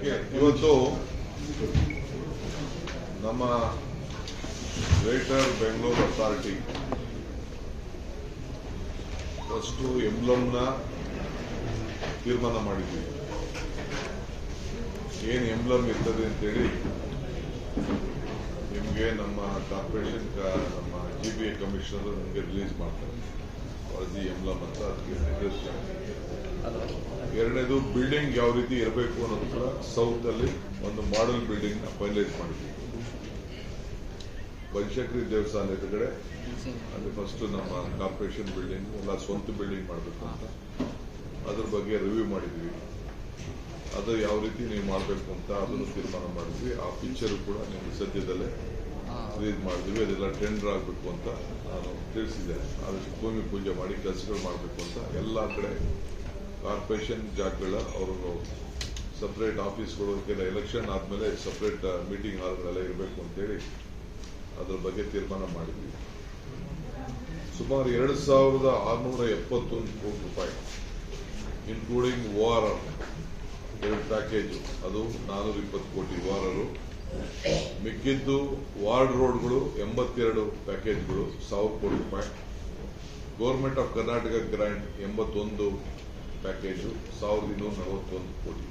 ಇವತ್ತು ನಮ್ಮ greater Bengaluru authority first ಎಂಬ್ಲಮ್ನ ತೀರ್ಮಾನ ಮಾಡಿದ್ವಿ. ಏನು ಎಂಬ್ಲಮ್ ಇರ್ತದೆ ಅಂತೇಳಿ, ನಿಮಗೆ ನಮ್ಮ ಕಾರ್ಪೊರೇಷನ್ ನಮ್ಮ ಜಿ ಬಿ ಎ ಕಮಿಷನರ್ ನಮಗೆ ರಿಲೀಸ್ ಮಾಡ್ತಾರೆ. ವರದಿ ಎಂಬ್ಲಮ್ ಅಂತ ಅದಕ್ಕೆ ನಿರ್ದೇಶನ ಎರಡನೇದು ಬಿಲ್ಡಿಂಗ್ ಯಾವ ರೀತಿ ಇರಬೇಕು ಅನ್ನೋದು ಕೂಡ ಸೌತ್ ಅಲ್ಲಿ ಒಂದು ಮಾಡೆಲ್ ಬಿಲ್ಡಿಂಗ್ನ ಫೈನಲೈಸ್ ಮಾಡಿದ್ವಿ ಬನಶಂಕರಿ ದೇವಸ್ಥಾನ ಎದುರುಗಡೆ, ಅಲ್ಲಿ ಫಸ್ಟ್ ನಮ್ಮ ಕಾರ್ಪೊರೇಷನ್ ಬಿಲ್ಡಿಂಗ್ ಎಲ್ಲ ಸ್ವಂತ ಬಿಲ್ಡಿಂಗ್ ಮಾಡಬೇಕು ಅಂತ. ಅದ್ರ ಬಗ್ಗೆ ರಿವ್ಯೂ ಮಾಡಿದ್ವಿ ಅದು ಯಾವ ರೀತಿ ನೀವು ಮಾಡಬೇಕು ಅಂತ ಅದನ್ನು ತೀರ್ಮಾನ ಮಾಡಿದ್ವಿ. ಆ ಪಿಕ್ಚರ್ ಕೂಡ ನಿಮ್ಗೆ ಸದ್ಯದಲ್ಲೇ ರಿಲೀಸ್ ಮಾಡಿದ್ವಿ ಅದೆಲ್ಲ ಟೆಂಡರ್ ಆಗಬೇಕು ಅಂತ ನಾನು ತಿಳಿಸಿದ್ದೇನೆ. ಆದಷ್ಟು ಭೂಮಿ ಪೂಜೆ ಮಾಡಿ ಕೆಲಸಗಳು ಮಾಡಬೇಕು ಅಂತ ಎಲ್ಲ ಕಡೆ ಕಾರ್ಪೊರೇಷನ್ ಜಾಗಗಳ ಅವರು ಸಪ್ರೇಟ್ ಕೊಡೋದಕ್ಕೆಲ್ಲ ಎಲೆಕ್ಷನ್ ಆದಮೇಲೆ ಸಪ್ರೇಟ್ ಮೀಟಿಂಗ್ ಹಾಲ್ಗಳೆಲ್ಲ ಇರಬೇಕು ಅಂತೇಳಿ ಅದ್ರ ಬಗ್ಗೆ ತೀರ್ಮಾನ ಮಾಡಿದ್ವಿ. ಸುಮಾರು ಎರಡು ಸಾವಿರದ ಆರುನೂರ ಎಪ್ಪತ್ತೊಂದು ಕೋಟಿ ರೂಪಾಯಿ ಇನ್ಕ್ಲೂಡಿಂಗ್ ಓ ಆರ್ ಆರ್ ಎರಡು ಪ್ಯಾಕೇಜು ಅದು ನಾನೂರ ಇಪ್ಪತ್ತು ಕೋಟಿ ಓ ಆರ್ ಮಿಕ್ಕಿದ್ದು ವಾರ್ಡ್ ರೋಡ್ಗಳು ಎಂಬತ್ತೆರಡು ಪ್ಯಾಕೇಜ್ಗಳು ಸಾವಿರ ಕೋಟಿ ರೂಪಾಯಿ. ಗೌರ್ಮೆಂಟ್ ಆಫ್ ಕರ್ನಾಟಕ ಗ್ರಾಂಟ್ ಎಂಬತ್ತೊಂದು ಪ್ಯಾಕೇಜು ಸಾವಿರದ ಇನ್ನೂರ ನಲವತ್ತೊಂದು ಕೋಟಿ.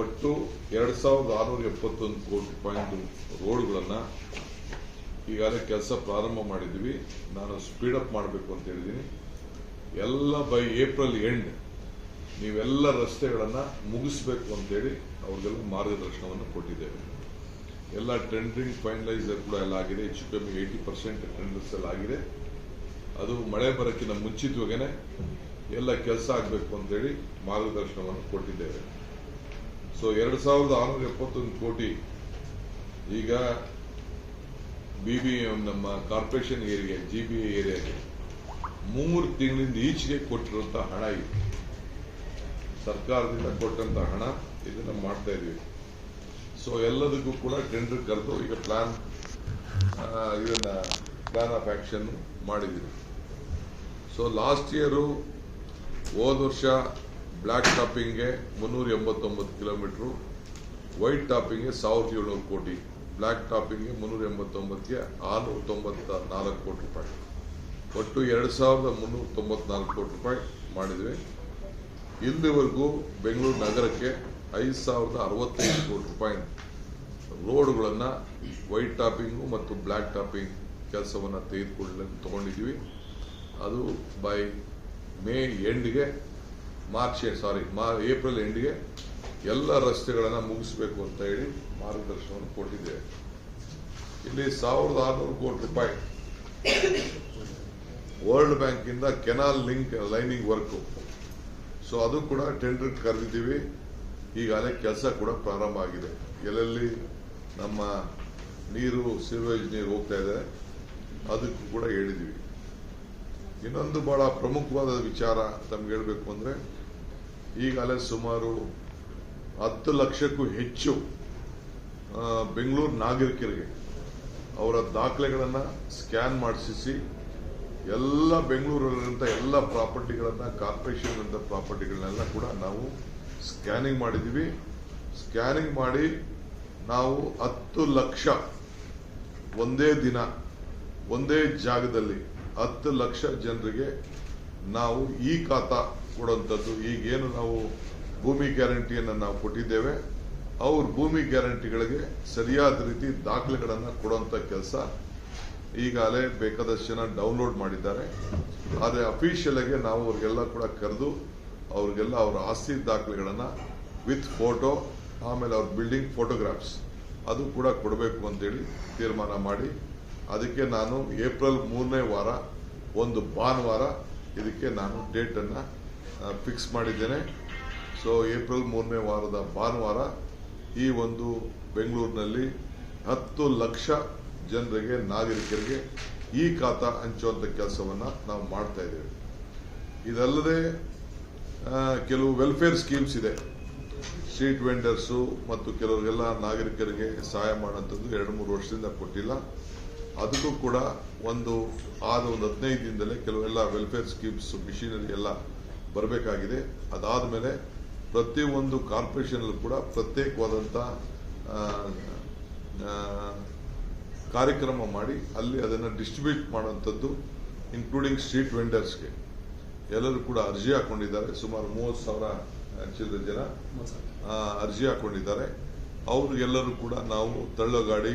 ಒಟ್ಟು ಎರಡು ಸಾವಿರದ ಆರುನೂರ ಎಪ್ಪತ್ತೊಂದು ಕೋಟಿ ಪಾಯಿಂಟ್ ರೋಡ್ಗಳನ್ನ ಈಗಾಗಲೇ ಕೆಲಸ ಪ್ರಾರಂಭ ಮಾಡಿದ್ವಿ ನಾನು ಸ್ಪೀಡ್ ಅಪ್ ಮಾಡಬೇಕು ಅಂತ ಹೇಳಿದ್ದೀನಿ. ಎಲ್ಲ ಬೈ ಏಪ್ರಿಲ್ ಎಂಡ್ ನೀವೆಲ್ಲ ರಸ್ತೆಗಳನ್ನ ಮುಗಿಸ್ಬೇಕು ಅಂತೇಳಿ ಅವ್ರಿಗೆಲ್ಲ ಮಾರ್ಗದರ್ಶನವನ್ನು ಕೊಟ್ಟಿದ್ದೇವೆ. ಎಲ್ಲ ಟೆಂಡರಿಂಗ್ ಫೈನಲೈಸ್ ಕೂಡ ಎಲ್ಲ ಆಗಿದೆ. ಹೆಚ್ಚು ಕಮ್ಮಿ ಏಯ್ಟಿ ಪರ್ಸೆಂಟ್ ಟೆಂಡರ್ಸ್ ಎಲ್ಲ ಆಗಿದೆ. ಅದು ಮಳೆ ಬರೋಕ್ಕಿಂತ ಮುಂಚಿತವಾಗೇನೆ ಎಲ್ಲ ಕೆಲಸ ಆಗಬೇಕು ಅಂತೇಳಿ ಮಾರ್ಗದರ್ಶನವನ್ನು ಕೊಟ್ಟಿದ್ದೇವೆ. ಸೊ ಎರಡು ಸಾವಿರದ ಆರುನೂರ ಎಪ್ಪತ್ತೊಂದು ಕೋಟಿ ಈಗ ಬಿ ಬಿ ನಮ್ಮ ಕಾರ್ಪೊರೇಷನ್ ಏರಿಯಾ ಜಿ ಬಿ ಏರಿಯಾಗೆ ಮೂರು ತಿಂಗಳಿಂದ ಈಚೆಗೆ ಕೊಟ್ಟಿರುವಂತಹ ಹಣ ಇದೆ. ಸರ್ಕಾರದಿಂದ ಕೊಟ್ಟಂತ ಹಣ ಇದನ್ನ ಮಾಡ್ತಾ ಇದೀವಿ. ಸೊ ಎಲ್ಲದಕ್ಕೂ ಕೂಡ ಟೆಂಡರ್ ಕರೆದು ಈಗ ಪ್ಲಾನ್ ಇದನ್ನ ಪ್ಲಾನ್ ಆಫ್ ಆಕ್ಷನ್ ಮಾಡಿದ್ದೀವಿ. ಸೊ ಲಾಸ್ಟ್ ಇಯರು ಹೋದ ವರ್ಷ ಬ್ಲ್ಯಾಕ್ ಟಾಪಿಂಗ್ಗೆ ಮುನ್ನೂರ ಎಂಬತ್ತೊಂಬತ್ತು ಕಿಲೋಮೀಟ್ರು, ವೈಟ್ ಟಾಪಿಂಗ್ಗೆ ಸಾವಿರದ ಏಳ್ನೂರು ಕೋಟಿ ಬ್ಲ್ಯಾಕ್ ಟಾಪಿಂಗ್ಗೆ ಮುನ್ನೂರ ಎಂಬತ್ತೊಂಬತ್ತಿಗೆ ಆರುನೂರ ತೊಂಬತ್ತ ನಾಲ್ಕು ಕೋಟಿ ರೂಪಾಯಿ. ಒಟ್ಟು ಎರಡು ಸಾವಿರದ ಮುನ್ನೂರ ತೊಂಬತ್ನಾಲ್ಕು ಕೋಟಿ ರೂಪಾಯಿ ಮಾಡಿದ್ವಿ. ಇಲ್ಲಿವರೆಗೂ ಬೆಂಗಳೂರು ನಗರಕ್ಕೆ ಐದು ಸಾವಿರದ ಅರವತ್ತೈದು ಕೋಟಿ ರೂಪಾಯಿ ರೋಡ್ಗಳನ್ನು ವೈಟ್ ಟಾಪಿಂಗು ಮತ್ತು ಬ್ಲ್ಯಾಕ್ ಟಾಪಿಂಗ್ ಕೆಲಸವನ್ನು ತೆಗೆದುಕೊಳ್ಳಲು ತಗೊಂಡಿದ್ದೀವಿ. ಅದು ಬೈ ಮೇ ಎಂಡ್ಗೆ, ಮಾರ್ಚ್ ಸಾರಿ, ಮಾ, ಏಪ್ರಿಲ್ ಎಂಡ್ಗೆ ಎಲ್ಲ ರಸ್ತೆಗಳನ್ನು ಮುಗಿಸಬೇಕು ಅಂತ ಹೇಳಿ ಮಾರ್ಗದರ್ಶನವನ್ನು ಕೊಟ್ಟಿದ್ದೇವೆ. ಇಲ್ಲಿ ಸಾವಿರದ ಆರುನೂರು ಕೋಟಿ ರೂಪಾಯಿ ವರ್ಲ್ಡ್ ಬ್ಯಾಂಕಿಂದ canal link lining work. So ಅದು ಕೂಡ ಟೆಂಡರ್ ಕರೆದಿದ್ದೀವಿ. ಈಗಾಗಲೇ ಕೆಲಸ ಕೂಡ ಪ್ರಾರಂಭ ಆಗಿದೆ. ಎಲ್ಲೆಲ್ಲಿ ನಮ್ಮ ನೀರು ಸಿಲ್ವೇಜ್ ನೀರು ಹೋಗ್ತಾ ಇದೆ, ಅದಕ್ಕೂ ಕೂಡ ಹೇಳಿದ್ದೀವಿ. ಇನ್ನೊಂದು ಬಹಳ ಪ್ರಮುಖವಾದ ವಿಚಾರ ತಮ್ಗೆ ಹೇಳಬೇಕು ಅಂದ್ರೆ, ಈಗಾಗಲೇ ಸುಮಾರು ಹತ್ತು ಲಕ್ಷಕ್ಕೂ ಹೆಚ್ಚು ಬೆಂಗಳೂರು ನಾಗರಿಕರಿಗೆ ಅವರ ದಾಖಲೆಗಳನ್ನು ಸ್ಕ್ಯಾನ್ ಮಾಡಿಸಿ ಎಲ್ಲ ಬೆಂಗಳೂರಲ್ಲಿರುವಂಥ ಎಲ್ಲ ಪ್ರಾಪರ್ಟಿಗಳನ್ನ ಕಾರ್ಪೊರೇಷನ್ ಪ್ರಾಪರ್ಟಿಗಳನ್ನೆಲ್ಲ ಕೂಡ ನಾವು ಸ್ಕ್ಯಾನಿಂಗ್ ಮಾಡಿದ್ದೀವಿ. ಸ್ಕ್ಯಾನಿಂಗ್ ಮಾಡಿ ನಾವು ಹತ್ತು ಲಕ್ಷ ಒಂದೇ ದಿನ, ಒಂದೇ ಜಾಗದಲ್ಲಿ ಹತ್ತು ಲಕ್ಷ ಜನರಿಗೆ ನಾವು ಈ ಖಾತಾ ಕೊಡುವಂಥದ್ದು. ಈಗೇನು ನಾವು ಭೂಮಿ ಗ್ಯಾರಂಟಿಯನ್ನು ನಾವು ಕೊಟ್ಟಿದ್ದೇವೆ. ಅವ್ರ ಭೂಮಿ ಗ್ಯಾರಂಟಿಗಳಿಗೆ ಸರಿಯಾದ ರೀತಿ ದಾಖಲೆಗಳನ್ನು ಕೊಡುವಂಥ ಕೆಲಸ ಈಗಾಗಲೇ ಬೇಕಾದಷ್ಟು ಜನ ಡೌನ್ಲೋಡ್ ಮಾಡಿದ್ದಾರೆ. ಆದರೆ ಅಫಿಷಿಯಲಾಗಿ ನಾವು ಅವ್ರಿಗೆಲ್ಲ ಕೂಡ ಕರೆದು ಅವ್ರಿಗೆಲ್ಲ ಅವರ ಆಸ್ತಿ ದಾಖಲೆಗಳನ್ನು ವಿತ್ ಫೋಟೋ, ಆಮೇಲೆ ಅವ್ರ ಬಿಲ್ಡಿಂಗ್ ಫೋಟೋಗ್ರಾಫ್ಸ್ ಅದು ಕೂಡ ಕೊಡಬೇಕು ಅಂತೇಳಿ ತೀರ್ಮಾನ ಮಾಡಿ ಅದಕ್ಕೆ ನಾನು ಏಪ್ರಿಲ್ ಮೂರನೇ ವಾರ, ಒಂದು ಭಾನುವಾರ ಇದಕ್ಕೆ ನಾನು ಡೇಟನ್ನು ಫಿಕ್ಸ್ ಮಾಡಿದ್ದೇನೆ. ಸೊ ಏಪ್ರಿಲ್ ಮೂರನೇ ವಾರದ ಭಾನುವಾರ ಈ ಒಂದು ಬೆಂಗಳೂರಿನಲ್ಲಿ ಹತ್ತು ಲಕ್ಷ ಜನರಿಗೆ, ನಾಗರಿಕರಿಗೆ ಈ ಖಾತಾ ಹಂಚುವಂಥ ಕೆಲಸವನ್ನ ನಾವು ಮಾಡ್ತಾ ಇದ್ದೇವೆ. ಇದಲ್ಲದೆ ಕೆಲವು ವೆಲ್ಫೇರ್ ಸ್ಕೀಮ್ಸ್ ಇದೆ. ಸ್ಟ್ರೀಟ್ ವೆಂಡರ್ಸು ಮತ್ತು ಕೆಲವರಿಗೆಲ್ಲ ನಾಗರಿಕರಿಗೆ ಸಹಾಯ ಮಾಡುವಂಥದ್ದು ಎರಡು ಮೂರು ವರ್ಷದಿಂದ ಕೊಟ್ಟಿಲ್ಲ. ಅದಕ್ಕೂ ಕೂಡ ಒಂದು ಆದ ಒಂದು ಹದಿನೈದು ದಿನದಲ್ಲೇ ಕೆಲವೆಲ್ಲ ವೆಲ್ಫೇರ್ ಸ್ಕೀಮ್ಸ್ ಮಿಷಿನರಿ ಎಲ್ಲ ಬರಬೇಕಾಗಿದೆ. ಅದಾದ ಮೇಲೆ ಪ್ರತಿಯೊಂದು ಕಾರ್ಪೊರೇಷನ್ ಕೂಡ ಪ್ರತ್ಯೇಕವಾದಂಥ ಕಾರ್ಯಕ್ರಮ ಮಾಡಿ ಅಲ್ಲಿ ಅದನ್ನು ಡಿಸ್ಟ್ರಿಬ್ಯೂಟ್ ಮಾಡುವಂಥದ್ದು ಇನ್ಕ್ಲೂಡಿಂಗ್ ಸ್ಟ್ರೀಟ್ ವೆಂಡರ್ಸ್ಗೆ ಎಲ್ಲರೂ ಕೂಡ ಅರ್ಜಿ ಹಾಕೊಂಡಿದ್ದಾರೆ. ಸುಮಾರು ಮೂವತ್ತು ಸಾವಿರ ಚಿಲ್ಲರೆ ಜನ ಅರ್ಜಿ ಹಾಕೊಂಡಿದ್ದಾರೆ. ಎಲ್ಲರೂ ಕೂಡ ನಾವು ತಳ್ಳೋ ಗಾಡಿ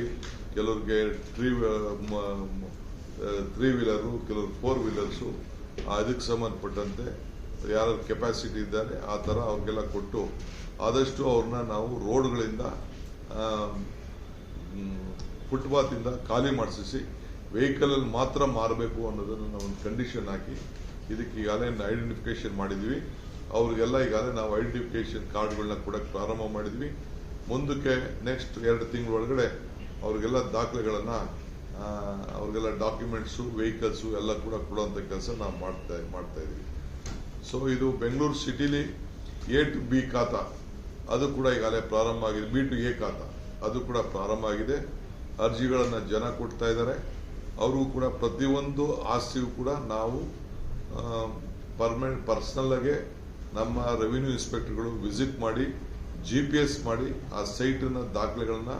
ಕೆಲವ್ರಿಗೆ ಟ್ರೀ ತ್ರೀ ವೀಲರು ಕೆಲವ್ರು ಫೋರ್ ವೀಲರ್ಸು ಅದಕ್ಕೆ ಸಂಬಂಧಪಟ್ಟಂತೆ ಯಾರು ಕೆಪಾಸಿಟಿ ಇದ್ದಾರೆ, ಆ ಥರ ಅವ್ರಿಗೆಲ್ಲ ಕೊಟ್ಟು ಆದಷ್ಟು ಅವ್ರನ್ನ ನಾವು ರೋಡ್ಗಳಿಂದ ಫುಟ್ಪಾತಿಂದ ಖಾಲಿ ಮಾಡಿಸಿ ವೆಹಿಕಲಲ್ಲಿ ಮಾತ್ರ ಮಾರಬೇಕು ಅನ್ನೋದನ್ನು ನಾವು ಒಂದು ಕಂಡೀಷನ್ ಹಾಕಿ ಇದಕ್ಕೆ ಈಗಾಗಲೇ ಐಡೆಂಟಿಫಿಕೇಶನ್ ಮಾಡಿದ್ವಿ. ಅವ್ರಿಗೆಲ್ಲ ಈಗಾಗಲೇ ನಾವು ಐಡೆಂಟಿಫಿಕೇಶನ್ ಕಾರ್ಡ್ಗಳನ್ನ ಕೊಡಕ್ಕೆ ಪ್ರಾರಂಭ ಮಾಡಿದ್ವಿ. ಮುಂದಕ್ಕೆ ನೆಕ್ಸ್ಟ್ ಎರಡು ತಿಂಗಳ ಒಳಗಡೆ ಅವ್ರಿಗೆಲ್ಲ ದಾಖಲೆಗಳನ್ನು ಅವ್ರಿಗೆಲ್ಲ ಡಾಕ್ಯುಮೆಂಟ್ಸು ವೆಹಿಕಲ್ಸು ಎಲ್ಲ ಕೂಡ ಕೊಡುವಂಥ ಕೆಲಸ ನಾವು ಮಾಡ್ತಾ ಮಾಡ್ತಾ ಇದ್ದೀವಿ ಸೊ ಇದು ಬೆಂಗಳೂರು ಸಿಟಿಲಿ ಎ ಟು ಬಿ ಖಾತ. ಅದು ಕೂಡ ಈಗಾಗಲೇ ಪ್ರಾರಂಭ ಆಗಿದೆ. ಬಿ ಟು ಎ ಖಾತ. ಅದು ಕೂಡ ಪ್ರಾರಂಭ ಆಗಿದೆ. ಅರ್ಜಿಗಳನ್ನು ಜನ ಕೊಡ್ತಾ ಇದ್ದಾರೆ. ಅವ್ರಿಗೂ ಕೂಡ ಪ್ರತಿಯೊಂದು ಆಸ್ತಿಗೂ ಕೂಡ ನಾವು ಪರ್ಮನೆಂಟ್ ಪರ್ಸನಲ್ ಆಗಿ ನಮ್ಮ ರೆವಿನ್ಯೂ ಇನ್ಸ್ಪೆಕ್ಟರ್ಗಳು ವಿಸಿಟ್ ಮಾಡಿ ಜಿ ಪಿ ಎಸ್ ಮಾಡಿ ಆ ಸೈಟಿನ ದಾಖಲೆಗಳನ್ನ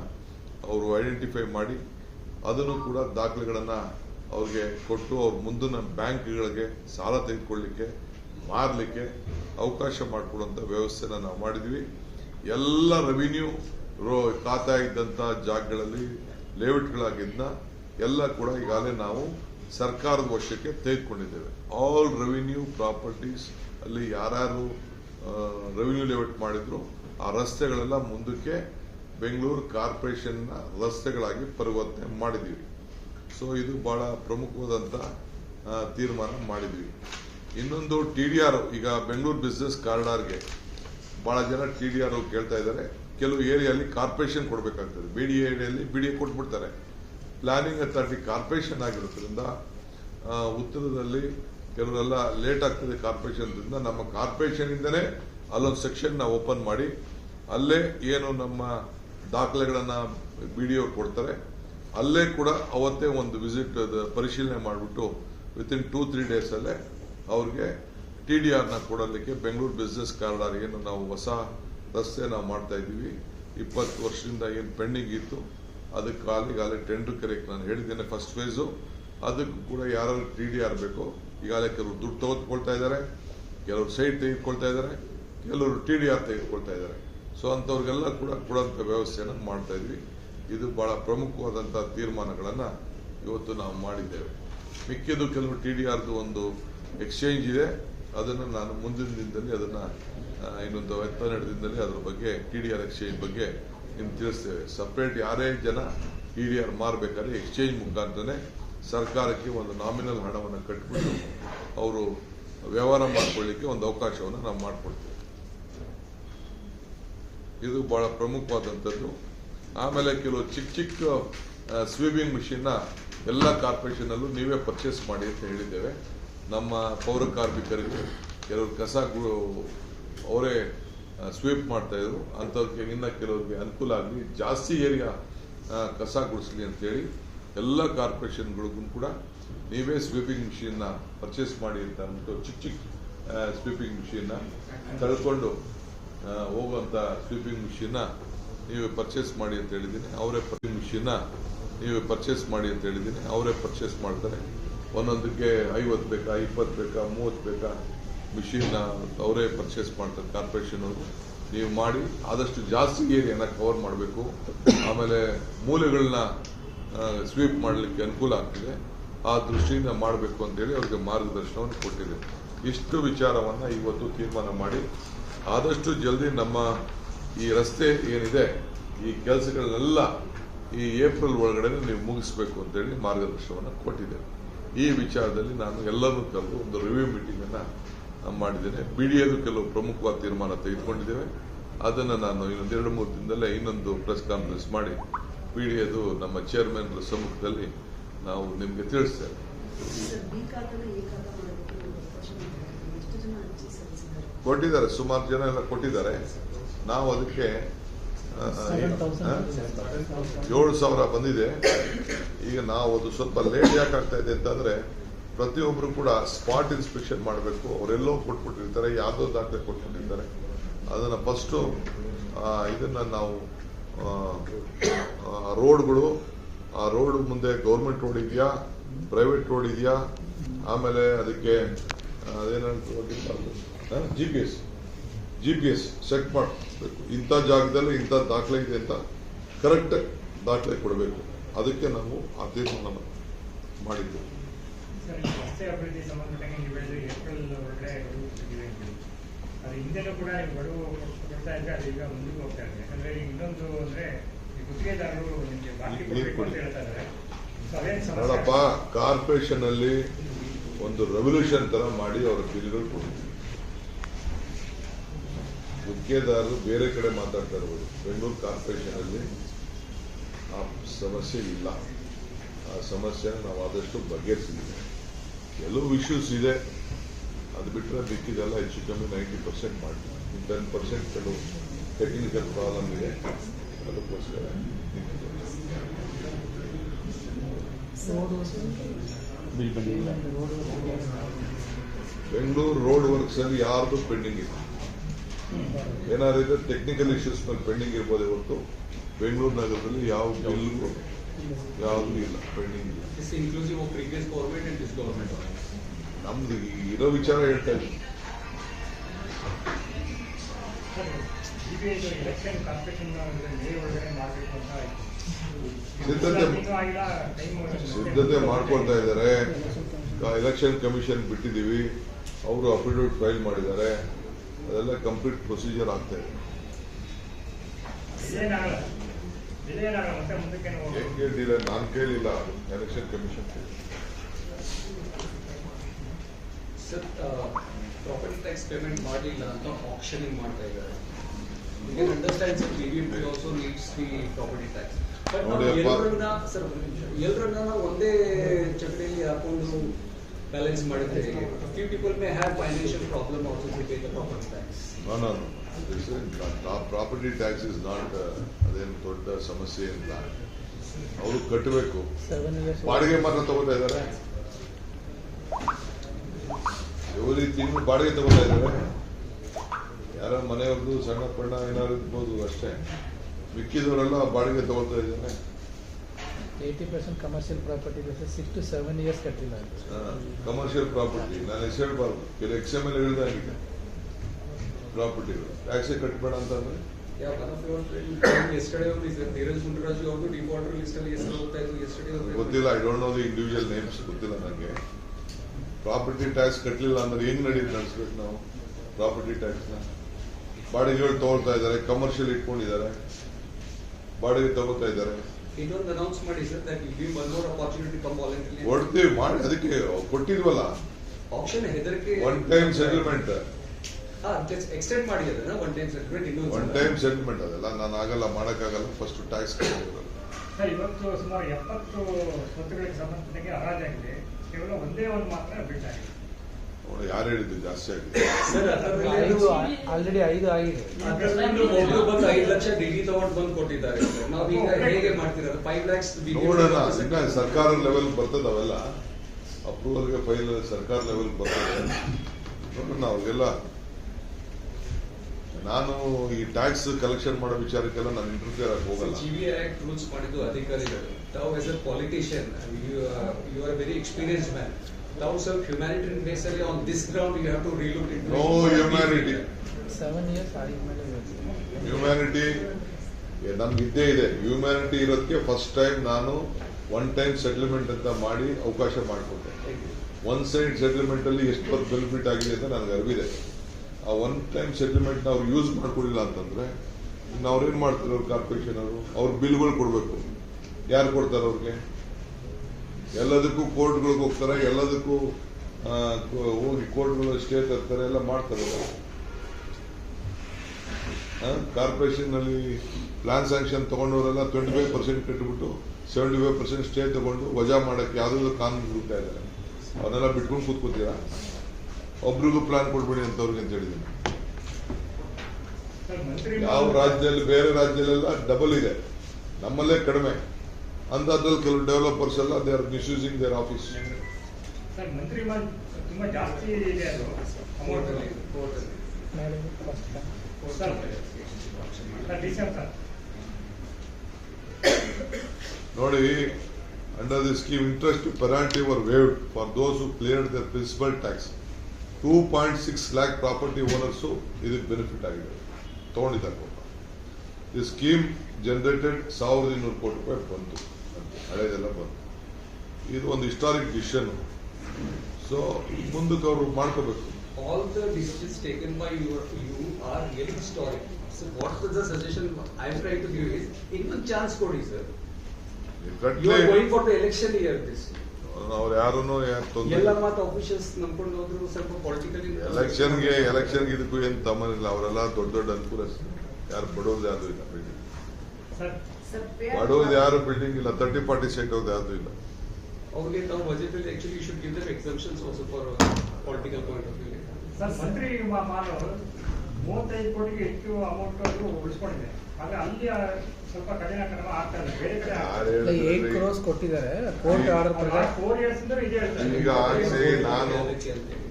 ಅವರು ಐಡೆಂಟಿಫೈ ಮಾಡಿ, ಅದನ್ನು ಕೂಡ ದಾಖಲೆಗಳನ್ನು ಅವ್ರಿಗೆ ಕೊಟ್ಟು ಅವ್ರ ಮುಂದಿನ ಬ್ಯಾಂಕ್ಗಳಿಗೆ ಸಾಲ ತೆಗೆದುಕೊಳ್ಳಿಕ್ಕೆ, ಮಾರಲಿಕ್ಕೆ ಅವಕಾಶ ಮಾಡಿಕೊಡುವಂಥ ವ್ಯವಸ್ಥೆನ ನಾವು ಮಾಡಿದ್ವಿ. ಎಲ್ಲ ರೆವಿನ್ಯೂ ರೋ ಖಾತಾ ಇದ್ದಂಥ ಜಾಗಗಳಲ್ಲಿ ಲೇಔಟ್ಗಳಾಗಿದ್ದ ಎಲ್ಲ ಕೂಡ ಈಗಾಗಲೇ ನಾವು ಸರ್ಕಾರದ ವಶಕ್ಕೆ ತೆಗೆದುಕೊಂಡಿದ್ದೇವೆ. ಆಲ್ ರೆವಿನ್ಯೂ ಪ್ರಾಪರ್ಟೀಸ್ ಅಲ್ಲಿ ಯಾರ್ಯಾರು ರೆವಿನ್ಯೂ ಲೇಔಟ್ ಮಾಡಿದ್ರು, ಆ ರಸ್ತೆಗಳೆಲ್ಲ ಮುಂದಕ್ಕೆ ಬೆಂಗಳೂರು ಕಾರ್ಪೊರೇಷನ್ನ ರಸ್ತೆಗಳಾಗಿ ಪರಿವರ್ತನೆ ಮಾಡಿದ್ದೀವಿ. ಸೊ ಇದು ಬಹಳ ಪ್ರಮುಖವಾದಂಥ ತೀರ್ಮಾನ ಮಾಡಿದ್ವಿ ಇನ್ನೊಂದು ಟಿ ಡಿ ಆರ್ ಈಗ ಬೆಂಗಳೂರು ಬಿಸ್ನೆಸ್ ಕಾರಿಡಾರ್ಗೆ ಬಹಳ ಜನ ಟಿ ಡಿ ಆರ್ ಕೇಳ್ತಾ ಇದ್ದಾರೆ. ಕೆಲವು ಏರಿಯಲ್ಲಿ ಕಾರ್ಪೊರೇಷನ್ ಕೊಡಬೇಕಾಗ್ತದೆ. ಬಿ ಡಿ ಏರಿಯಲ್ಲಿ ಬಿ ಡಿ ಎ ಕೊಟ್ಬಿಡ್ತಾರೆ. ಪ್ಲಾನಿಂಗ್ ಅಥಾರಿಟಿ ಕಾರ್ಪೊರೇಷನ್ ಆಗಿರೋದ್ರಿಂದ ಉತ್ತರದಲ್ಲಿ ಕೆಲವರೆಲ್ಲ ಲೇಟ್ ಆಗ್ತದೆ ಕಾರ್ಪೊರೇಷನ್ ನಮ್ಮ ಕಾರ್ಪೊರೇಷನ್ ಇಂದನೇ ಅಲ್ಲೊಂದು ಸೆಕ್ಷನ್ ನಾವು ಓಪನ್ ಮಾಡಿ, ಅಲ್ಲೇ ಏನು ನಮ್ಮ ದಾಖಲೆಗಳನ್ನ ವಿಡಿಯೋ ಕೊಡ್ತಾರೆ. ಅಲ್ಲೇ ಕೂಡ ಅವತ್ತೇ ಒಂದು ವಿಸಿಟ್ ಪರಿಶೀಲನೆ ಮಾಡಿಬಿಟ್ಟು ವಿತಿನ್ ಟೂ ತ್ರೀ ಡೇಸ್ ಅಲ್ಲೇ ಅವ್ರಿಗೆ ಟಿ ಡಿ ಆರ್ನ ಕೊಡಲಿಕ್ಕೆ ಬೆಂಗಳೂರು ಬಿಸ್ನೆಸ್ ಕಾರಿಡಾರ್ ಏನು ನಾವು ಹೊಸ ರಸ್ತೆ ನಾವು ಮಾಡ್ತಾ ಇದ್ದೀವಿ. ಇಪ್ಪತ್ತು ವರ್ಷದಿಂದ ಏನು ಪೆಂಡಿಂಗ್ ಇತ್ತು. ಅದಕ್ಕೆ ಈಗಾಗಲೇ ಟೆಂಡರ್ ಕರೆಯಕ್ಕೆ ನಾನು ಹೇಳಿದ್ದೇನೆ ಫಸ್ಟ್ ಫೇಸು ಅದಕ್ಕೂ ಕೂಡ ಯಾರು ಟಿ ಡಿ ಆರ್ ಬೇಕು, ಈಗಾಗಲೇ ಕೆಲವರು ದುಡ್ಡು ತೆಗೆದುಕೊಳ್ತಾ ಇದ್ದಾರೆ. ಕೆಲವರು ಸೈಟ್ ತೆಗೆದುಕೊಳ್ತಾ ಇದ್ದಾರೆ. ಕೆಲವರು ಟಿ ಡಿ ಆರ್ ತೆಗೆದುಕೊಳ್ತಾ ಇದ್ದಾರೆ. ಸೊ ಅಂಥವ್ರಿಗೆಲ್ಲ ಕೂಡ ಕೊಡೋಂಥ ವ್ಯವಸ್ಥೆಯನ್ನು ಮಾಡ್ತಾ ಇದ್ವಿ. ಇದು ಬಹಳ ಪ್ರಮುಖವಾದಂಥ ತೀರ್ಮಾನಗಳನ್ನು ಇವತ್ತು ನಾವು ಮಾಡಿದ್ದೇವೆ. ಮಿಕ್ಕಿದ್ದು ಕೆಲವು ಟಿ ಡಿ ಆರ್ದು ಒಂದು ಎಕ್ಸ್ಚೇಂಜ್ ಇದೆ. ಅದನ್ನು ನಾನು ಮುಂದಿನ ದಿನದಲ್ಲಿ ಅದನ್ನು ಇನ್ನೊಂದು ಹತ್ತೆರಡು ದಿನದಲ್ಲಿ ಅದರ ಬಗ್ಗೆ, ಟಿ ಡಿ ಆರ್ ಎಕ್ಸ್ಚೇಂಜ್ ಬಗ್ಗೆ ನಿಮ್ಗೆ ತಿಳಿಸ್ತೇವೆ. ಸಪ್ರೇಟ್ ಯಾರೇ ಜನ ಟಿ ಡಿ ಆರ್ ಮಾರಬೇಕಾದ್ರೆ ಎಕ್ಸ್ಚೇಂಜ್ ಮುಖಾಂತರನೇ ಸರ್ಕಾರಕ್ಕೆ ಒಂದು ನಾಮಿನಲ್ ಹಣವನ್ನು ಕಟ್ಬಿಟ್ಟು ಅವರು ವ್ಯವಹಾರ ಮಾಡ್ಕೊಳ್ಳಿಕ್ಕೆ ಒಂದು ಅವಕಾಶವನ್ನು ನಾವು ಮಾಡಿಕೊಡ್ತೇವೆ. ಇದು ಬಹಳ ಪ್ರಮುಖವಾದಂಥದ್ದು. ಆಮೇಲೆ ಕೆಲವು ಚಿಕ್ಕ ಚಿಕ್ಕ ಸ್ವೀಪಿಂಗ್ ಮಿಷಿನ್ನ ಎಲ್ಲ ಕಾರ್ಪೊರೇಷನಲ್ಲೂ ನೀವೇ ಪರ್ಚೇಸ್ ಮಾಡಿ ಅಂತ ಹೇಳಿದ್ದೇವೆ. ನಮ್ಮ ಪೌರ ಕಾರ್ಮಿಕರಿಗೆ ಕೆಲವರು ಕಸ ಅವರೇ ಸ್ವೀಪ್ ಮಾಡ್ತಾ ಇದ್ರು. ಅಂಥವ್ರಿಗೆ ಇನ್ನ ಕೆಲವ್ರಿಗೆ ಅನುಕೂಲ ಆಗಲಿ, ಜಾಸ್ತಿ ಏರಿಯಾ ಕಸ ಗುಡಿಸ್ಲಿ ಅಂತೇಳಿ ಎಲ್ಲ ಕಾರ್ಪೊರೇಷನ್ಗಳಿಗೂ ಕೂಡ ನೀವೇ ಸ್ವೀಪಿಂಗ್ ಮಿಷಿನ್ನ ಪರ್ಚೇಸ್ ಮಾಡಿ ಅಂತ ಅಂದ್ಬಿಟ್ಟು ಚಿಕ್ಕ ಚಿಕ್ಕ ಸ್ವೀಪಿಂಗ್ ಮಿಷಿನ್ನ ತಳ್ಕೊಂಡು ಆ, ಹೋಗುವಂತ ಸ್ವೀಪಿಂಗ್ ಮಿಷಿನ್ನ ನೀವು ಪರ್ಚೇಸ್ ಮಾಡಿ ಅಂತ ಹೇಳಿದ್ದೀನಿ. ಅವರೇ ಮಿಷಿನ್ನ ನೀವು ಪರ್ಚೇಸ್ ಮಾಡಿ ಅಂತ ಹೇಳಿದ್ದೀನಿ. ಅವರೇ ಪರ್ಚೇಸ್ ಮಾಡ್ತಾರೆ. ಒಂದೊಂದಕ್ಕೆ ಐವತ್ತು ಬೇಕಾ ಇಪ್ಪತ್ತು ಬೇಕಾ ಮೂವತ್ತು ಬೇಕಾ ಮಿಷಿನ್ನ ಅವರೇ ಪರ್ಚೇಸ್ ಮಾಡ್ತಾರೆ ಕಾರ್ಪೊರೇಷನ್ ಅವರು. ನೀವು ಮಾಡಿ ಆದಷ್ಟು ಜಾಸ್ತಿ ಏರಿಯಾನ ಕವರ್ ಮಾಡಬೇಕು. ಆಮೇಲೆ ಮೂಲೆಗಳನ್ನ ಸ್ವೀಪ್ ಮಾಡಲಿಕ್ಕೆ ಅನುಕೂಲ ಆಗ್ತಿದೆ. ಆ ದೃಷ್ಟಿಯಿಂದ ಮಾಡಬೇಕು ಅಂತೇಳಿ ಅವ್ರಿಗೆ ಮಾರ್ಗದರ್ಶನವನ್ನು ಕೊಟ್ಟಿದೆ ಇಷ್ಟು ವಿಚಾರವನ್ನು ಇವತ್ತು ತೀರ್ಮಾನ ಮಾಡಿ ಆದಷ್ಟು ಜಲ್ದಿ ನಮ್ಮ ಈ ರಸ್ತೆ ಏನಿದೆ, ಈ ಕೆಲಸಗಳನ್ನೆಲ್ಲ ಈ ಏಪ್ರಿಲ್ ಒಳಗಡೆ ನೀವು ಮುಗಿಸ್ಬೇಕು ಅಂತೇಳಿ ಮಾರ್ಗದರ್ಶನವನ್ನು ಕೊಟ್ಟಿದೆ ಈ ವಿಚಾರದಲ್ಲಿ ನಾನು ಎಲ್ಲರನ್ನೂ ಕರೆದು ಒಂದು ರಿವ್ಯೂ ಮೀಟಿಂಗ್ ಅನ್ನ ಮಾಡಿದ್ದೇನೆ. ಬಿ ಡಿ ಎದು ಕೆಲವು ಪ್ರಮುಖವಾದ ತೀರ್ಮಾನ ತೆಗೆದುಕೊಂಡಿದ್ದೇವೆ. ಅದನ್ನು ನಾನು ಇನ್ನೊಂದು ಎರಡು ಮೂರು ದಿನದಲ್ಲೇ ಇನ್ನೊಂದು ಪ್ರೆಸ್ ಕಾನ್ಫರೆನ್ಸ್ ಮಾಡಿ ಬಿ ಡಿ ಎದು ನಮ್ಮ ಚೇರ್ಮನ್ ಸಮ್ಮುಖದಲ್ಲಿ ನಾವು ನಿಮಗೆ ತಿಳಿಸ್ತೇವೆ ಸರ್ ಬಿ ಖಾತಾನ ಎ ಖಾತಾ ಮಾಡಬೇಕು ಅನ್ನೋ ಅವಕಾಶ ಮಾಡಿದ್ದಾರೆ. ಎಷ್ಟು ಜನ ಅರ್ಜಿ ಸಲ್ಲಿಸಿದ್ದಾರೆ ಕೊಟ್ಟಿದ್ದಾರೆ ಸುಮಾರು ಜನ ಎಲ್ಲ ಕೊಟ್ಟಿದ್ದಾರೆ. ನಾವು ಅದಕ್ಕೆ ಏಳು ಸಾವಿರ ಬಂದಿದೆ. ಈಗ ನಾವು ಅದು ಸ್ವಲ್ಪ ಲೇಟ್ ಯಾಕೆ ಆಗ್ತಾ ಇದೆ ಅಂತಂದ್ರೆ ಪ್ರತಿಯೊಬ್ಬರು ಕೂಡ ಸ್ಪಾಟ್ ಇನ್ಸ್ಪೆಕ್ಷನ್ ಮಾಡಬೇಕು. ಅವರೆಲ್ಲೋ ಕೊಟ್ಬಿಟ್ಟಿರ್ತಾರೆ ಯಾವುದೋ ದಾಖಲೆ ಕೊಟ್ಬಿಟ್ಟಿರ್ತಾರೆ. ಅದನ್ನು ಫಸ್ಟು ಇದನ್ನು ನಾವು ರೋಡ್ಗಳು ಆ ರೋಡ್ ಮುಂದೆ ಗೌರ್ಮೆಂಟ್ ರೋಡ್ ಇದೆಯಾ ಪ್ರೈವೇಟ್ ರೋಡ್ ಇದೆಯಾ ಆಮೇಲೆ ಅದಕ್ಕೆ ಅದೇನಂತ G P S G P S check ಮಾಡಬೇಕು ಇಂಥ ಜಾಗದಲ್ಲಿ ಇಂಥ ದಾಖಲೆ ಇದೆ ಅಂತ ಕರೆಕ್ಟ್ ದಾಖಲೆ ಕೊಡಬೇಕು. ಅದಕ್ಕೆ ನಾವು ಆ ತೀರ್ಮಾನ ಮಾಡಿದ್ದು. ಸರ್ ಈ ರಸ್ತೆ ಅಭಿವೃದ್ಧಿ ಸಂಬಂಧಪಟ್ಟಂಗೆ ನೀವು ಹೇಳಿದ್ರೆ ಏಪ್ರಿಲ್ ಒಳಗಡೆ ಗಡುವು ಕೊಟ್ಟಿದ್ದೀವಿ ಅಂತ ಹೇಳಿ. ಅದು ಹಿಂದೆನೂ ಕೂಡ ನೀವು ಗಡುವು ಕೊಡ್ತಾ ಇದ್ರೆ ಅದು ಈಗ ಮುಂದಕ್ಕೆ ಹೋಗ್ತಾ ಇದೆ. ಯಾಕಂದ್ರೆ ಈಗ ಇನ್ನೊಂದು ಅಂದ್ರೆ ಈ ಗುತ್ತಿಗೆದಾರರು ನಿಮಗೆ ಬಾಕಿ ನೀರು ಕೊಡಬೇಕು ಅಂತ ಹೇಳ್ತಾ ಇದ್ದಾರೆ. ಸೊ ನೋಡಪ್ಪ ಕಾರ್ಪೊರೇಷನ್ ಅಲ್ಲಿ ಒಂದು ರೆವಲ್ಯೂಷನ್ ತರ ಮಾಡಿ ಅವರ ಬಿಲ್ಗಳು ಕೊಡ್ತೀವಿ. ಗುತ್ತಿಗೆದಾರರು ಬೇರೆ ಕಡೆ ಮಾತಾಡ್ತಾ ಇರ್ಬೋದು. ಬೆಂಗಳೂರು ಕಾರ್ಪೊರೇಷನಲ್ಲಿ ಆ ಸಮಸ್ಯೆ ಇಲ್ಲ. ಆ ಸಮಸ್ಯೆನ ನಾವು ಆದಷ್ಟು ಬಗೆಹರಿಸಿದ್ದೀವಿ. ಕೆಲವು ಇಶ್ಯೂಸ್ ಇದೆ. ಅದು ಬಿಟ್ಟರೆ ಬಿಕ್ಕಿದೆಲ್ಲ ಹೆಚ್ಚು ಕಮ್ಮಿ ನೈಂಟಿ ಪರ್ಸೆಂಟ್ ಮಾಡ್ತೀವಿ ಟೆನ್ ಪರ್ಸೆಂಟ್ ಕೆಲವು ಟೆಕ್ನಿಕಲ್ ಪ್ರಾಬ್ಲಮ್ ಇದೆ. ಅದಕ್ಕೋಸ್ಕರ ಬೆಂಗಳೂರು ರೋಡ್ ವರ್ಕ್ಸ್ ಅಲ್ಲಿ ಯಾರ್ದು ಪೆಂಡಿಂಗ್ ಇಲ್ಲ. ಏನಾದ್ರು ಟೆಕ್ನಿಕಲ್ ಇಶ್ಯೂಸ್ ಮೇಲೆ ಪೆಂಡಿಂಗ್ ಇರ್ಬೋದು ಹೊರತು ಬೆಂಗಳೂರು ನಗರದಲ್ಲಿ ಯಾವ ಬಿಲ್ಗೂ ಯಾವ್ದು? ಇಲ್ಲ ಪೆಂಡಿಂಗ್ ಇಲ್ಲ. ನಮ್ದು ಇರೋ ವಿಚಾರ ಹೇಳ್ತಾ ಇದ್ದೀನಿ. ಸಿದ್ಧತೆ- ಸಿದ್ಧತೆ ಮಾಡ್ಕೊಳ್ತಾ ಇದ್ದಾರೆ. ಎಲೆಕ್ಷನ್ ಕಮಿಷನ್ ಬಿಟ್ಟಿದ್ದೀವಿ. ಅವರು ಅಫಿಡವಿಟ್ ಫೈಲ್ ಮಾಡಿದ್ದಾರೆ. ಅದೆಲ್ಲ ಕಂಪ್ಲೀಟ್ ಪ್ರೊಸೀಜರ್ ಆಗ್ತಾ ಇದೆ ಹೆಂಗೆ ಡಿಲೇ ನಾನು ಕೇಳಿಲ್ಲ election commission property tax payment ಮಾಡಲಿಲ್ಲ ಅಂತ ಆಕ್ಷನಿಂಗ್ ಮಾಡ್ತಾ ಇದ್ದಾರೆ. ಯು. But ನಾವು ನೋಡಿ ಅಪ್ಪ. ಎಲ್ಲರನ್ನ ನಾವು ಒಂದೇ ಚಕಡಿಯಲ್ಲಿ ಹಾಕೊಂಡು ಬ್ಯಾಲೆನ್ಸ್ ಮಾಡಿದ್ರೆ few people may have financial problem also to pay the property tax. No, no, no. This is not, property tax is not ಅದೇನು ದೊಡ್ಡ ಸಮಸ್ಯೆ ಇಲ್ಲ ಅವರು ಕಟ್ಟಬೇಕು. ಬಾಡಿಗೆ ಮಾತ್ರ ತಗೋತಾ ಇದ್ದಾರೆ. ಎವರಿ ತಿಂಗಳು ಬಾಡಿಗೆ ತಗೋತಾ ಇದ್ದಾರೆ. ಯಾರ ಮನೆಯವ್ರದ್ದು ಸಣ್ಣ ಪಣ್ಣ ಏನಾದ್ರು ಇರ್ಬೋದು ಅಷ್ಟೇ. ಮಿಕ್ಕಿದವರೆಲ್ಲ ಬಾಡಿಗೆ ತಗೋತಾ ಇದ್ದಾರೆ. ಏಯ್ಟಿ ಪರ್ಸೆಂಟ್ ಕಮರ್ಷಿಯಲ್ ಪ್ರಾಪರ್ಟಿ ಇದೆ ಸಿಕ್ಸ್ ಟು ಸೆವೆನ್ ಇಯರ್ಸ್ ಕಟ್ಟಿಲ್ಲ ಕಮರ್ಷಿಯಲ್ ಪ್ರಾಪರ್ಟಿ ನಾನು ಹೆಸರು ಹೇಳ್ಬಾರ್ದು ಕೆಲವು ಎಕ್ಸ್ ಎಂ ಎಲ್ ಹೇಳ್ದಂಗಿದೆ. ಪ್ರಾಪರ್ಟಿಗಳು ಟ್ಯಾಕ್ಸೇ ಕಟ್ಟಬೇಡ ಅಂತಂದ್ರೆ? ಗೊತ್ತಿಲ್ಲ I don't know the individual names ಗೊತ್ತಿಲ್ಲ ನನಗೆ ಪ್ರಾಪರ್ಟಿ ಟ್ಯಾಕ್ಸ್ ಕಟ್ಟಲಿಲ್ಲ ಅಂದ್ರೆ ಹೆಂಗ್ ನಡೀತು ನಡೆಸ್ಬೇಕು ನಾವು? ಪ್ರಾಪರ್ಟಿ ಟ್ಯಾಕ್ಸ್ನ ಬಾಡಿಗೆಗಳು ತಗೊಳ್ತಾ ಇದ್ದಾರೆ ಕಮರ್ಷಿಯಲ್ ಇಟ್ಕೊಂಡಿದ್ದಾರೆ. ಬಾಡಿಗೆ ತಗೋತಾ ಇದ್ದಾರೆ. ಇನ್ನೊಂದು ಅನೌನ್ಸ್ ಮಾಡಿ sir that will be one more opportunity come voluntary ಕೊಡ್ತೀವಿ ಮಾಡಿ ಅದಕ್ಕೆ ಕೊಟ್ಟಿದ್ವಲ್ಲ. ಆಪ್ಷನ್ ಹೆದರಿಕೆ one time settlement one time settlement ಇನ್ನೊಂದು ಒನ್ ಟೈಮ್ ಸೆಟಲ್ಮೆಂಟ್ ಅದೆಲ್ಲ ನಾನು ಆಗಲ್ಲ ಮಾಡಕ್ಕಾಗಲ್ಲ ಫಸ್ಟ್ ಟ್ಯಾಕ್ಸ್ ಸರ್ ಇವತ್ತು ಸುಮಾರು ಎಪ್ಪತ್ತು ಸ್ವತ್ತುಗಳಿಗೆ ಸಂಬಂಧಪಟ್ಟಂಗೆ ಹರಾಜಾಗಿದೆ ಕೇವಲ ಒಂದೇ ಒಂದು ಮಾತ್ರ ಬಿಡ್ ಆಗಿದೆ. ಯಾರು ಹೇಳಿದ್ರು ಜಾಸ್ತಿ ಆಗಿದೆ? ಆಲ್ರೆಡಿ ಐದು ಆಗಿದೆ. ಬಂದು ಐದು ಲಕ್ಷ ಡಿಗ್ರಿ ತಗೊಂಡು ಬಂದು ಕೊಟ್ಟಿದ್ದಾರೆ ನಾವು ಈಗ ಹೇಗೆ ಮಾಡ್ತಿರೋದು? ಫೈವ್ ಲ್ಯಾಕ್ಸ್ ನೋಡೋಣ. ಇನ್ನ ಸರ್ಕಾರ ಲೆವೆಲ್ ಬರ್ತದ ಅವೆಲ್ಲ. ಅಪ್ರೂವಲ್ಗೆ ಫೈಲ್ ಸರ್ಕಾರ ಲೆವೆಲ್ ಬರ್ತದೆ. ನೋಡೋಣ ಅವ್ರಿಗೆಲ್ಲ ನಾನು ಈ ಟ್ಯಾಕ್ಸ್ ಕಲೆಕ್ಷನ್ ಮಾಡೋ ವಿಚಾರಕ್ಕೆಲ್ಲ ನಾನು ಇಂಟರ್ಫಿಯರ್ ಆಗಿ ಹೋಗಲ್ಲ. ಜಿ ಬಿ ಆಕ್ಟ್ ರೂಲ್ಸ್ ಮಾಡಿದ್ದು ಅಧಿಕಾರಿಗಳು. ತಾವು as a politician you are very experience man ತಾವು ಸ್ವಲ್ಪ humanitarian base on this ground you you to relook into No humanity. Humanity seven years ಆಗಿದ್ಮೇಲೆ Humanity. ನಮ್ಗೆ ಇದ್ದೇ ಇದೆ. ಹ್ಯುಮ್ಯಾನಿಟಿ ಇರೋದಕ್ಕೆ ಫಸ್ಟ್ ಟೈಮ್ ನಾನು ಒನ್ ಟೈಮ್ ಸೆಟಲ್ಮೆಂಟ್ ಅಂತ ಮಾಡಿ ಅವಕಾಶ ಮಾಡಿಕೊಟ್ಟೆ. ಒನ್ ಸೈಡ್ ಸೆಟಲ್ಮೆಂಟ್ ಅಲ್ಲಿ ಎಷ್ಟು ಬೆನಿಫಿಟ್ ಆಗಿದೆ ಅಂತ ನನಗೆ ಅರಿವಿದೆ. ಆ ಒನ್ ಟೈಮ್ ಸೆಟಲ್ಮೆಂಟ್ ಅವ್ರು ಯೂಸ್ ಮಾಡ್ಕೊಳ್ಳಿಲ್ಲ ಅಂತಂದ್ರೆ ಇನ್ನು ಅವ್ರೇನ್ ಮಾಡ್ತಾರೆ ಅವ್ರ ಕಾರ್ಪೊರೇಷನ್ ಅವರು? ಅವ್ರ ಬಿಲ್ಗಳು ಕೊಡಬೇಕು. ಯಾರು ಕೊಡ್ತಾರೆ ಅವ್ರಿಗೆ? ಎಲ್ಲದಕ್ಕೂ ಕೋರ್ಟ್ಗಳಿಗೆ ಹೋಗ್ತಾರೆ ಎಲ್ಲದಕ್ಕೂ ಹೋಗಿ ಕೋರ್ಟ್ಗಳು ಸ್ಟೇ ತರ್ತಾರೆ ಎಲ್ಲ ಮಾಡ್ತಾರೆ. ಕಾರ್ಪೊರೇಷನ್ನಲ್ಲಿ ಪ್ಲಾನ್ ಸ್ಯಾಂಕ್ಷನ್ ತಗೊಂಡವರೆಲ್ಲ ಟ್ವೆಂಟಿ ಫೈವ್ ಪರ್ಸೆಂಟ್ ಕಟ್ಟಿಬಿಟ್ಟು ಸೆವೆಂಟಿ ಫೈವ್ ಪರ್ಸೆಂಟ್ ಸ್ಟೇ ತಗೊಂಡು ವಜಾ ಮಾಡಕ್ಕೆ ಯಾವುದಾದ್ರು ಕಾನೂನು ಹುಡುಕ್ತಾ ಇದ್ದಾರೆ ಅವನ್ನೆಲ್ಲ ಬಿಟ್ಕೊಂಡು ಕೂತ್ಕೋತೀರಾ ಒಬ್ರಿಗೂ ಪ್ಲಾನ್ ಕೊಡ್ಬೇಡಿ ಅಂತವ್ರಿಗೆ ಅಂತ ಹೇಳಿದ್ದೀನಿ. ಯಾವ ರಾಜ್ಯದಲ್ಲಿ ಬೇರೆ ರಾಜ್ಯದಲ್ಲೆಲ್ಲ ಡಬಲ್ ಇದೆ. ನಮ್ಮಲ್ಲೇ ಕಡಿಮೆ. ಅಂಥದ್ರಲ್ಲಿ ಕೆಲವು ಡೆವಲಪರ್ಸ್ ಎಲ್ಲ they are misusing their office ನೋಡಿ under the scheme interest penalty were waived for those who clear their principal tax two point six lakh property owners ಇದಕ್ಕೆ ಬೆನಿಫಿಟ್ ಆಗಿದೆ. ತಗೊಂಡಿದ್ದಾರೆ ಈ ಸ್ಕೀಮ್ ಜನರೇಟೆಡ್ ಸಾವಿರದ ಇನ್ನೂರು ಕೋಟಿ ರೂಪಾಯಿ ಬಂತು. ಹಳೇದೆಲ್ಲ ಬಂತು ಇದು ಒಂದು ಹಿಸ್ಟಾರಿಕ್ ಡಿಸಿಷನ್ ಸೊ ಮುಂದಕ್ಕೆ ಅವರು ಮಾಡ್ಕೋಬೇಕು. All the decisions taken by you, you are really historic. So what the suggestion I am trying to give is, ಇನ್ನೊಂದು ಚಾನ್ಸ್ ಕೊಡಿ ಸರ್ ಯು ಗಟ್ಲೆ are going for the election year this ಅವ್ರು ಯಾರನ್ನು ಎಲ್ಲ ಮಾತು ಆಫೀಷಿಯಲ್ಸ್ ನಂಬ್ಕೊಂಡು ಹೋದ್ರು ಸ್ವಲ್ಪ ಪೊಲಿಟಿಕಲಿ ಎಲೆಕ್ಷನ್ಗೆ ಎಲೆಕ್ಷನ್ಗೆ ಇದಕ್ಕೂ ಏನು ತಮ್ಮನಿಲ್ಲ. ಅವರೆಲ್ಲ ದೊಡ್ಡ ದೊಡ್ಡ ಅನುಕೂಲ ಯಾರು ಬಡವ್ರದ್ದು ಯಾರು ಇಲ್ಲ. ಸರ್ ಯಾರು ಬಿಲ್ಡಿಂಗ್ ಇಲ್ಲ ತರ್ಟಿ ಫಾರ್ಟಿ ಸೆಂಟ್ ಅವ್ರದ್ದು ಯಾವುದು ಇಲ್ಲ. ಅವ್ರಿಗೆ ತಾವು ಬಜೆಟ್ ಅಲ್ಲಿ actually you should give them exceptions also for political point of view sir ಮಂತ್ರಿ ಮಾಲು ಮೂವತ್ತೈದು ಕೋಟಿಗೆ ಹೆಚ್ಚು ಅಮೌಂಟ್ ಅದು ಉಳಿಸ್ಕೊಂಡಿದೆ. ಆದ್ರೆ ಅಲ್ಲಿ ಸ್ವಲ್ಪ ಕಠಿಣ ಕ್ರಮ ಆಗ್ತಾ ಇದೆ. ಬೇರೆ ಕಡೆ ಏಟ್ ಕ್ರೋಸ್ ಕೊಟ್ಟಿದ್ದಾರೆ? ಕೋರ್ಟ್ ಆರ್ಡರ್ ಪ್ರಕಾರ? ಫೋರ್ ಇಯರ್ಸ್ ಇಂದ ಇದೆ. ಈಗ ಹಾಕ್ಸಿ ನಾನು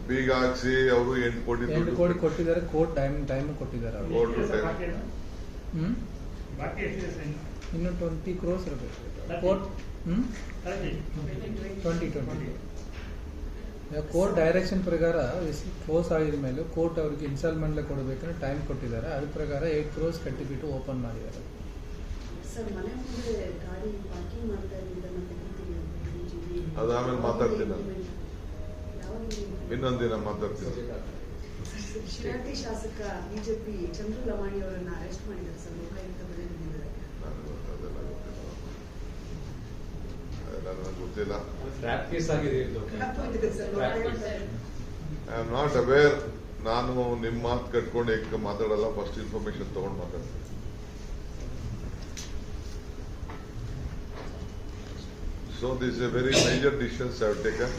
ಬೀಗ ಹಾಕ್ಸಿ ಅವರು ಎಂಟು ಕೋಟಿ ಎಂಟು ದುಡ್ಡು ಕೋಟಿ ಕೊಟ್ಟಿದ್ದಾರೆ ಕೋರ್ಟ್ ಟೈಮ್ ಟೈಮ್ ಕೊಟ್ಟಿದ್ದಾರೆ ಅವರು. Court time. ಹ್ಮ್? ಬಾಕಿ ಎಷ್ಟಿದೆ ಇನ್ನು? ಟ್ವೆಂಟಿ ಕ್ರೋಸ್ ಇರಬೇಕು. ಕೋರ್ಟ್ ಹ್ಮ್? Thirty. Twenty twenty court direction ಪ್ರಕಾರ ಕ್ಲೋಸ್ ಆಗಿದ ಮೇಲೆ ಕೋರ್ಟ್ ಅವ್ರಿಗೆ ಇನ್ಸ್ಟಾಲ್ಮೆಂಟ್ ಕೊಡಬೇಕಂದ್ರೆ ಟೈಮ್ ಕೊಟ್ಟಿದ್ದಾರೆ. ಅದ್ರ ಪ್ರಕಾರ ಏಟ್ ಕ್ರೋಸ್ ಕಟ್ಟಿಬಿಟ್ಟು ಓಪನ್ ಮಾಡಿದ್ದಾರೆ. ಸರ್ ಮನೆ ಮುಂದೆ ಗಾಡಿ ಪಾರ್ಕಿಂಗ್ ಮಾಡ್ತಾ ಇರೋದನ್ನ ತೆಗಿತೀವಿ ಅಂತ ಅದು ಆಮೇಲೆ ಮಾತಾಡ್ತೀನಿ ನಾನು. ಇನ್ನೊಂದು ದಿನ ಮಾತಾಡ್ತೀನಿ. ಶಿರಾಟಿ ಶಾಸಕ ಬಿಜೆಪಿ ಚಂದ್ರು ಲಮಾಣಿ ಅವರನ್ನ ಅರೆಸ್ಟ್ ಮಾಡಿದ್ದಾರೆ. ಸರ್ ಲೋಕಾಯುಕ್ತ ಬಂದಿದ್ದಾರೆ ಗೊತ್ತಿಲ್ಲ. ಐ ಆಮ್ ನಾಟ್ ಅವೇರ್ ನಾನು ನಿಮ್ಮ ಮಾತು ಕಟ್ಕೊಂಡು ಈಗ ಮಾತಾಡಲ್ಲ ಫಸ್ಟ್ ಇನ್ಫಾರ್ಮೇಶನ್ ತಗೊಂಡು ಮಾತಾಡ್ತೀನಿ so this a very major decisions have taken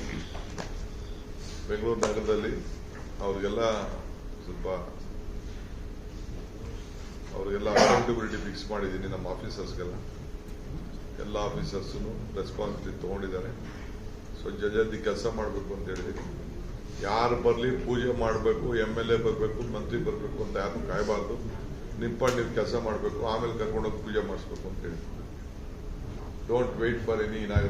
Bengaluru ನಗರದಲ್ಲಿ ಅವ್ರಿಗೆಲ್ಲ ಸ್ವಲ್ಪ ಅವ್ರಿಗೆಲ್ಲ ಅಕೌಂಟಬಿಲಿಟಿ ಫಿಕ್ಸ್ ಮಾಡಿದ್ದೀನಿ ನಮ್ಮ ಆಫೀಸರ್ಸ್ಗೆಲ್ಲ ಎಲ್ಲ ಆಫೀಸರ್ಸು ರೆಸ್ಪಾನ್ಸಿಬಿಲಿಟಿ ತೊಗೊಂಡಿದ್ದಾರೆ. ಸೊ ಜಲ್ದಿ ಕೆಲಸ ಮಾಡಬೇಕು ಅಂತ ಹೇಳಿದ್ದೀನಿ. ಯಾರು ಬರಲಿ ಪೂಜೆ ಮಾಡಬೇಕು ಎಂ ಎಲ್ ಎ ಬರಬೇಕು, ಮಂತ್ರಿ ಬರಬೇಕು ಅಂತ ಯಾರು ಕಾಯಬಾರ್ದು. ನಿಂಪಂಡು ನೀವು ಕೆಲಸ ಮಾಡಬೇಕು, ಆಮೇಲೆ ಕರ್ಕೊಂಡೋಗಿ ಪೂಜೆ ಮಾಡಿಸ್ಬೇಕು ಅಂತ ಹೇಳಿ don't wait for any inauguration